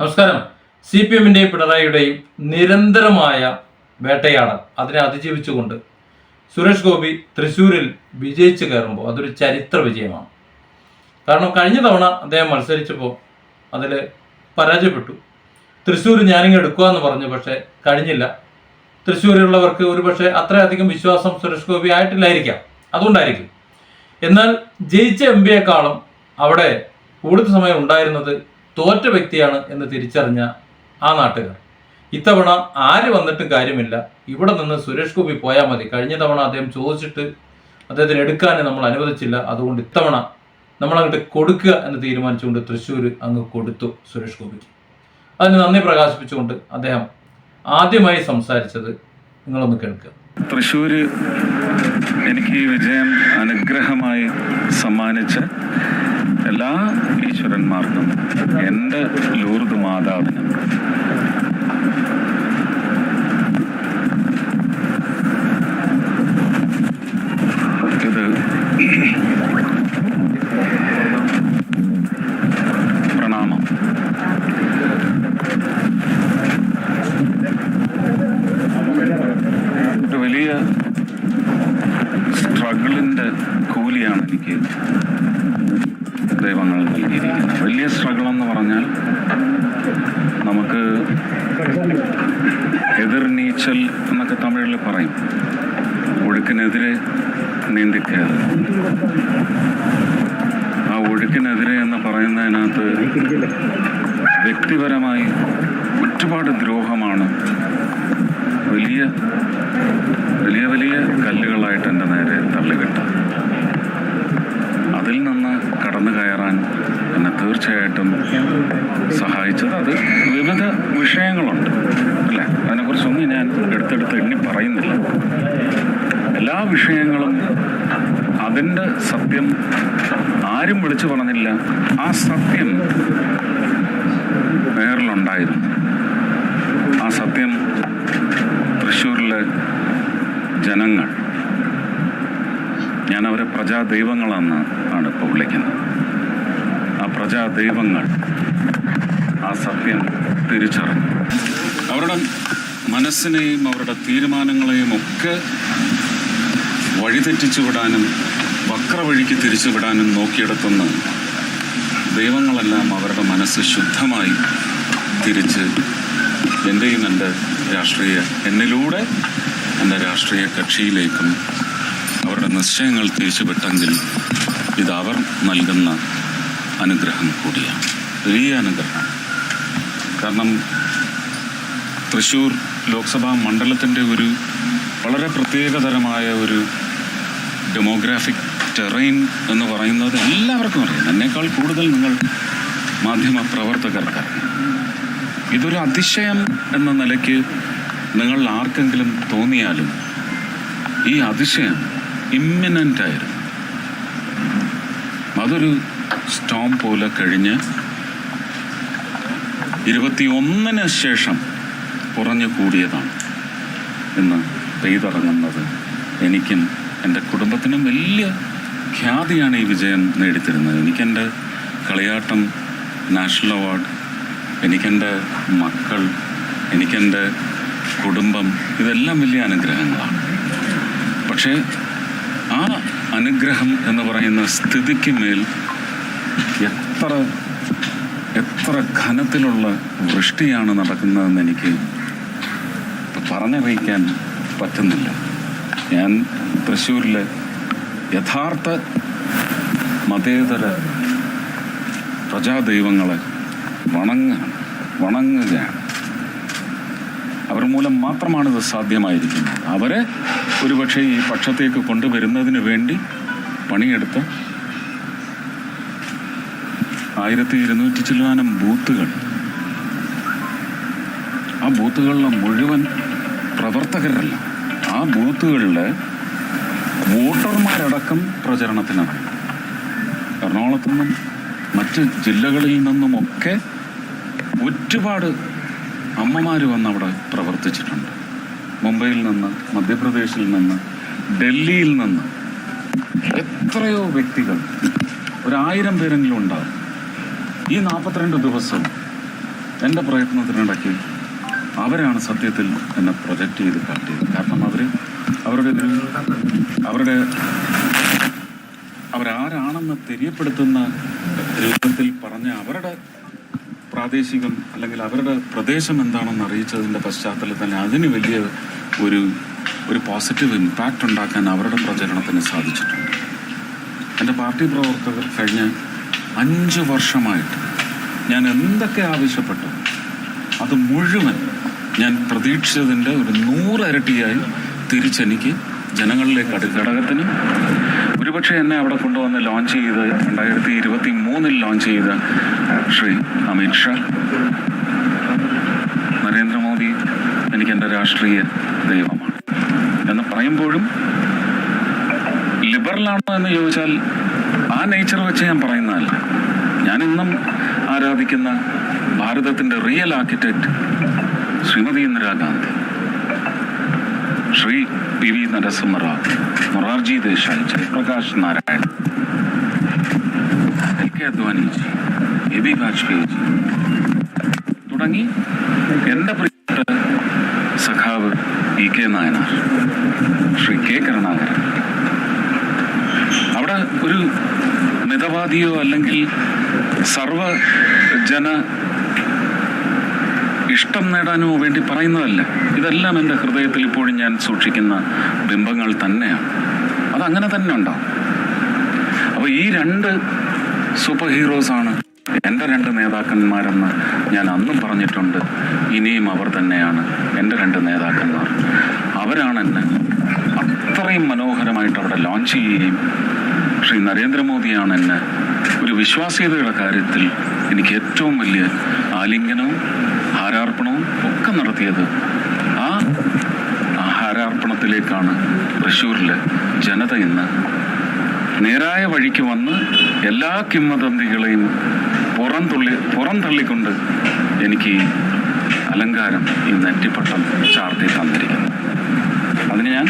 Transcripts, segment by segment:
നമസ്കാരം. C P എമ്മിന്റെയും പിണറായിയുടെയും നിരന്തരമായ വേട്ടയാടൽ അതിനെ അതിജീവിച്ചുകൊണ്ട് സുരേഷ് ഗോപി തൃശ്ശൂരിൽ വിജയിച്ചു കയറുമ്പോൾ അതൊരു ചരിത്ര വിജയമാണ്. കാരണം കഴിഞ്ഞ തവണ അദ്ദേഹം മത്സരിച്ചപ്പോൾ അതിൽ പരാജയപ്പെട്ടു. തൃശ്ശൂർ ഞാനിങ്ങ് എടുക്കുക എന്ന് പറഞ്ഞു പക്ഷേ കഴിഞ്ഞില്ല. തൃശ്ശൂരിലുള്ളവർക്ക് ഒരു പക്ഷേ അത്രയധികം വിശ്വാസം സുരേഷ് ഗോപി ആയിട്ടില്ലായിരിക്കാം. അതുകൊണ്ടായിരിക്കും. എന്നാൽ ജയിച്ച എം പിയെക്കാളും അവിടെ കൂടുതൽ സമയം ഉണ്ടായിരുന്നത് തോറ്റ വ്യക്തിയാണ് എന്ന് തിരിച്ചറിഞ്ഞ ആ നാട്ടുകാർ. ഇത്തവണ ആര് വന്നിട്ടും കാര്യമില്ല. ഇവിടെ നിന്ന് സുരേഷ് ഗോപി പോയാൽ മതി. കഴിഞ്ഞ തവണ അദ്ദേഹം ചോദിച്ചിട്ട് അദ്ദേഹത്തിന് എടുക്കാൻ നമ്മൾ അനുവദിച്ചില്ല. അതുകൊണ്ട് ഇത്തവണ നമ്മൾ അങ്ങോട്ട് കൊടുക്കുക എന്ന് തീരുമാനിച്ചുകൊണ്ട് തൃശ്ശൂർ അങ്ങ് കൊടുത്തു സുരേഷ് ഗോപിക്ക്. അതിന് നന്ദി പ്രകാശിപ്പിച്ചുകൊണ്ട് അദ്ദേഹം ആദ്യമായി സംസാരിച്ചത് നിങ്ങളൊന്ന് കേൾക്കുക. തൃശ്ശൂര് എനിക്ക് വിജയം അനുഗ്രഹമായി സമ്മാനിച്ച എല്ലാ ഈശ്വരന്മാർക്കും എന്റെ ലൂർദ് മാതാവിനും ഇത് പ്രണാമം ഒരു വലിയ സ്ട്രഗിളിന്റെ കൂലിയാണ് എനിക്ക് ദൈവങ്ങൾ നൽകിയിരിക്കുന്നത് വലിയ സ്ട്രഗിൾ എന്ന് പറഞ്ഞാൽ നമുക്ക് എതിർനീച്ചൽ എന്നൊക്കെ തമിഴിൽ പറയും. ഒഴുക്കിനെതിരെ നീന്തിക്കയറ്. ആ ഒഴുക്കിനെതിരെ എന്ന് പറയുന്നതിനകത്ത് വ്യക്തിപരമായി ഒരുപാട് ദ്രോഹമാണ്. വലിയ വലിയ വലിയ കല്ലുകളായിട്ട് എന്റെ നേരെ തള്ളിവിട്ട അതിൽ നിന്ന് കടന്നു കയറാൻ എന്നെ തീർച്ചയായിട്ടും സഹായിച്ചത്. അത് വിവിധ വിഷയങ്ങളുണ്ട്. അതിനെക്കുറിച്ചൊന്നും ഞാൻ എടുത്തെടുത്ത് എണ്ണി പറയുന്നില്ല. എല്ലാ വിഷയങ്ങളും അതിന്റെ സത്യം ആരും വിളിച്ചു പറഞ്ഞില്ല. ആ സത്യം വേറിലുണ്ടായിരുന്നു ആ സത്യം തൃശ്ശൂരിലെ ജനങ്ങൾ ഞാൻ അവരെ പ്രജാദൈവങ്ങളെന്ന് ആണ് ഇപ്പോൾ വിളിക്കുന്നത്. ആ പ്രജാദൈവങ്ങൾ ആ സത്യം തിരിച്ചറിഞ്ഞു. അവരുടെ മനസ്സിനെയും അവരുടെ തീരുമാനങ്ങളെയും ഒക്കെ വഴിതെറ്റിച്ചു വിടാനും വക്രവഴിക്ക് തിരിച്ചു വിടാനും നോക്കിയെടുത്തുന്ന ദൈവങ്ങളെല്ലാം അവരുടെ മനസ്സ് ശുദ്ധമായി തിരിച്ച് എന്റെയും എന്റെ രാഷ്ട്രീയ എന്നിലൂടെ എന്റെ രാഷ്ട്രീയ കക്ഷിയിലേക്കും അവരുടെ നിശ്ചയങ്ങൾ തിരിച്ചുവിട്ടെങ്കിൽ ഇത് അവർ നൽകുന്ന അനുഗ്രഹം കൂടിയാണ്. വലിയ അനുഗ്രഹം കാരണം തൃശ്ശൂർ ലോക്സഭാ മണ്ഡലത്തിന്റെ ഒരു വളരെ പ്രത്യേകതരമായ ഒരു ഡെമോഗ്രാഫിക് ടെറൈൻ എന്ന് പറയുന്നത് എല്ലാവർക്കും അറിയാം. എന്നേക്കാൾ കൂടുതൽ നിങ്ങൾ മാധ്യമ പ്രവർത്തകർക്ക് ഇതൊരു അതിശയം എന്ന നിലയ്ക്ക് നിങ്ങൾ ആർക്കെങ്കിലും തോന്നിയാലും ഈ അതിശയം ഇമ്മിനന്റ് ആയിരുന്നു. അതൊരു സ്റ്റോം പോലെ കഴിഞ്ഞ് ഇരുപത്തി ഒന്നിന് ശേഷം കുറഞ്ഞു കൂടിയതാണ് ഇന്ന് പെയ്തിറങ്ങുന്നത്. എനിക്കും എന്റെ കുടുംബത്തിനും വലിയ ഖ്യാതിയാണ് ഈ വിജയം നേടിത്തരുന്നത്. എനിക്കെന്റെ കളിയാട്ടം നാഷണൽ അവാർഡ് എനിക്കെന്റെ മക്കൾ എനിക്കെന്റെ കുടുംബം ഇതെല്ലാം വലിയ അനുഗ്രഹങ്ങളാണ്. പക്ഷേ ആ അനുഗ്രഹം എന്ന് പറയുന്ന സ്ഥിതിക്ക് മേൽ എത്ര എത്ര ഘനത്തിലുള്ള വൃഷ്ടിയാണ് നടക്കുന്നതെന്ന് എനിക്ക് പറഞ്ഞറിയിക്കാൻ പറ്റുന്നില്ല. ഞാൻ തൃശ്ശൂരിലെ യഥാർത്ഥ മതേതര പ്രജാദൈവങ്ങളെ വണങ്ങുകയാണ് വണങ്ങുകയാണ്. അവർ മൂലം മാത്രമാണ് ഇത് സാധ്യമായിരിക്കുന്നത്. അവരെ ഒരുപക്ഷെ ഈ പക്ഷത്തേക്ക് കൊണ്ടുവരുന്നതിന് വേണ്ടി പണിയെടുത്ത ആയിരത്തി ഇരുന്നൂറ്റി ചില്ലാനം ബൂത്തുകൾ. ആ ബൂത്തുകളിലെ മുഴുവൻ പ്രവർത്തകരല്ല. ആ ബൂത്തുകളിൽ വോട്ടർമാരടക്കം പ്രചരണത്തിനിറങ്ങി എറണാകുളത്തു നിന്നും മറ്റ് ജില്ലകളിൽ നിന്നുമൊക്കെ ഒരുപാട് അമ്മമാർ വന്ന് അവിടെ പ്രവർത്തിച്ചിട്ടുണ്ട്. മുംബൈയിൽ നിന്ന് മധ്യപ്രദേശിൽ നിന്ന് ഡൽഹിയിൽ നിന്ന് എത്രയോ വ്യക്തികൾ ഒരായിരം പേരെങ്കിലും ഉണ്ടാകും ഈ നാൽപ്പത്തിരണ്ട് ദിവസം എന്റെ പ്രയത്നത്തിനിടയ്ക്ക് അവരാണ് സത്യത്തിൽ എന്നെ പ്രൊജക്റ്റ് ചെയ്ത് കാട്ടിയത്. കാരണം അവർ അവരുടെ അവരുടെ അവരാരാണെന്ന് തെര്യപ്പെടുത്തുന്ന രൂപത്തിൽ പറഞ്ഞ അവരുടെ പ്രാദേശികം അല്ലെങ്കിൽ അവരുടെ പ്രദേശം എന്താണെന്ന് അറിയിച്ചതിന്റെ പശ്ചാത്തലത്തിൽ തന്നെ അതിന് വലിയ ഒരു ഒരു പോസിറ്റീവ് ഇമ്പാക്റ്റ് ഉണ്ടാക്കാൻ അവരുടെ പ്രചരണത്തിന് സാധിച്ചിട്ടുണ്ട്. എന്റെ പാർട്ടി പ്രവർത്തകർ കഴിഞ്ഞ അഞ്ച് വർഷമായിട്ട് ഞാൻ എന്തൊക്കെ ആവശ്യപ്പെട്ടു അത് മുഴുവൻ ഞാൻ പ്രതീക്ഷിച്ചതിന്റെ ഒരു നൂറരട്ടിയായി തിരിച്ചെനിക്ക് ജനങ്ങളിലേക്ക് അടു ഘടകത്തിനും. ഒരുപക്ഷെ എന്നെ അവിടെ കൊണ്ടുവന്ന് ലോഞ്ച് ചെയ്ത് രണ്ടായിരത്തി ഇരുപത്തി മൂന്നിൽ ലോഞ്ച് ചെയ്ത ശ്രീ അമിത് ഷാ. നരേന്ദ്രമോദി എനിക്ക് എന്റെ രാഷ്ട്രീയ ദൈവമാണ്. എന്ന് പറയുമ്പോഴും ലിബറലാണോ എന്ന് ചോദിച്ചാൽ ആ നേച്ചർ വെച്ച് ഞാൻ പറയുന്നതല്ല. ഞാൻ ആരാധിക്കുന്ന ഭാരതത്തിന്റെ real architect Shrimati Indira Gandhi Shri P V Narasimha Rao Morarji Desai Jayaprakash Narayan L K Advani ji A B Vajpayee ji തുടങ്ങി എന്റെ പ്രിയപ്പെട്ട സഖാവ് E K Nayanar Shri K Karunakaran. അവിടെ ഒരു മിതവാദിയോ അല്ലെങ്കിൽ സർവ ജന ഇഷ്ടം നേടാനോ വേണ്ടി പറയുന്നതല്ല. ഇതെല്ലാം എന്റെ ഹൃദയത്തിൽ ഇപ്പോഴും ഞാൻ സൂക്ഷിക്കുന്ന ബിംബങ്ങൾ തന്നെയാണ്. അതങ്ങനെ തന്നെ ഉണ്ടാവും. അപ്പോൾ ഈ രണ്ട് സൂപ്പർ ഹീറോസാണ് എന്റെ രണ്ട് നേതാക്കന്മാരെന്ന് ഞാൻ അന്നും പറഞ്ഞിട്ടുണ്ട്. ഇനിയും അവർ തന്നെയാണ് എന്റെ രണ്ട് നേതാക്കന്മാർ. അവരാണ് എന്നെ അത്രയും മനോഹരമായിട്ട് അവിടെ ലോഞ്ച് ചെയ്യുകയും ശ്രീ നരേന്ദ്രമോദിയാണ് എന്നെ ഒരു വിശ്വാസ്യതയുടെ കാര്യത്തിൽ എനിക്ക് ഏറ്റവും വലിയ ആലിംഗനവും ഹാരാർപ്പണവും ഒക്കെ നടത്തിയത്. ആ ഹാരാർപ്പണത്തിലേക്കാണ് തൃശ്ശൂരിലെ ജനത ഇന്ന്. നേരായ വഴിക്ക് വന്ന് എല്ലാ കിംവദന്തികളെയും പുറംതുള്ളി പുറംതള്ളിക്കൊണ്ട് എനിക്ക് അലങ്കാരം ഈ നെറ്റിപ്പട്ടം ചാർത്തി തന്നിരിക്കുന്നു. അതിന് ഞാൻ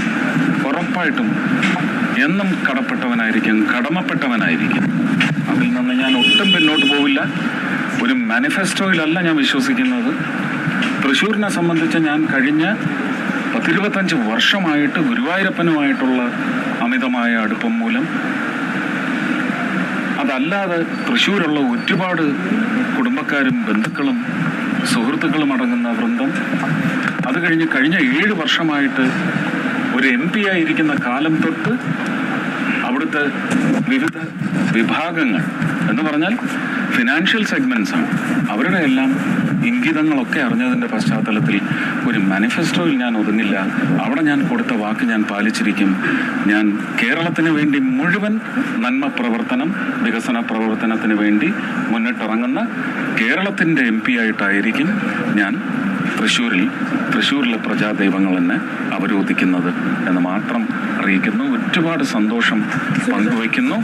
ഉറപ്പായിട്ടും എന്നും കടപ്പെട്ടവനായിരിക്കും കടമപ്പെട്ടവനായിരിക്കും. അതിൽ നിന്ന് ഞാൻ ഒട്ടും പിന്നോട്ട് പോവില്ല. ഒരു മാനിഫെസ്റ്റോയിലല്ല ഞാൻ വിശ്വസിക്കുന്നത്. തൃശ്ശൂരിനെ സംബന്ധിച്ച് ഞാൻ കഴിഞ്ഞ പത്തിരുപത്തഞ്ച് വർഷമായിട്ട് ഗുരുവായൂരപ്പനുമായിട്ടുള്ള അമിതമായ അടുപ്പം മൂലം അതല്ലാതെ തൃശ്ശൂരുള്ള ഒരുപാട് കുടുംബക്കാരും ബന്ധുക്കളും സുഹൃത്തുക്കളും അടങ്ങുന്ന വൃന്ദം. അത് കഴിഞ്ഞ് കഴിഞ്ഞ ഏഴ് വർഷമായിട്ട് ഒരു എം പി ആയിരിക്കുന്ന കാലം തൊട്ട് അവിടുത്തെ വിവിധ വിഭാഗങ്ങൾ എന്ന് പറഞ്ഞാൽ ഫിനാൻഷ്യൽ സെഗ്മെന്റ്സ് ആണ്. അവരുടെ എല്ലാം ഇംഗിതങ്ങളൊക്കെ അറിഞ്ഞതിന്റെ പശ്ചാത്തലത്തിൽ ഒരു മാനിഫെസ്റ്റോയിൽ ഞാൻ ഒതുങ്ങില്ല. അവിടെ ഞാൻ കൊടുത്ത വാക്ക് ഞാൻ പാലിച്ചിരിക്കും. ഞാൻ കേരളത്തിന് വേണ്ടി മുഴുവൻ നന്മ പ്രവർത്തനം വികസന പ്രവർത്തനത്തിന് വേണ്ടി മുന്നിട്ടിറങ്ങുന്ന കേരളത്തിന്റെ എം പി ആയിട്ടായിരിക്കും ഞാൻ തൃശ്ശൂരിൽ തൃശ്ശൂരിലെ പ്രജാദൈവങ്ങൾ തന്നെ അവരോധിക്കുന്നത് എന്ന് മാത്രം അറിയിക്കുന്നു. ഒരുപാട് സന്തോഷം പങ്കുവയ്ക്കുന്നു.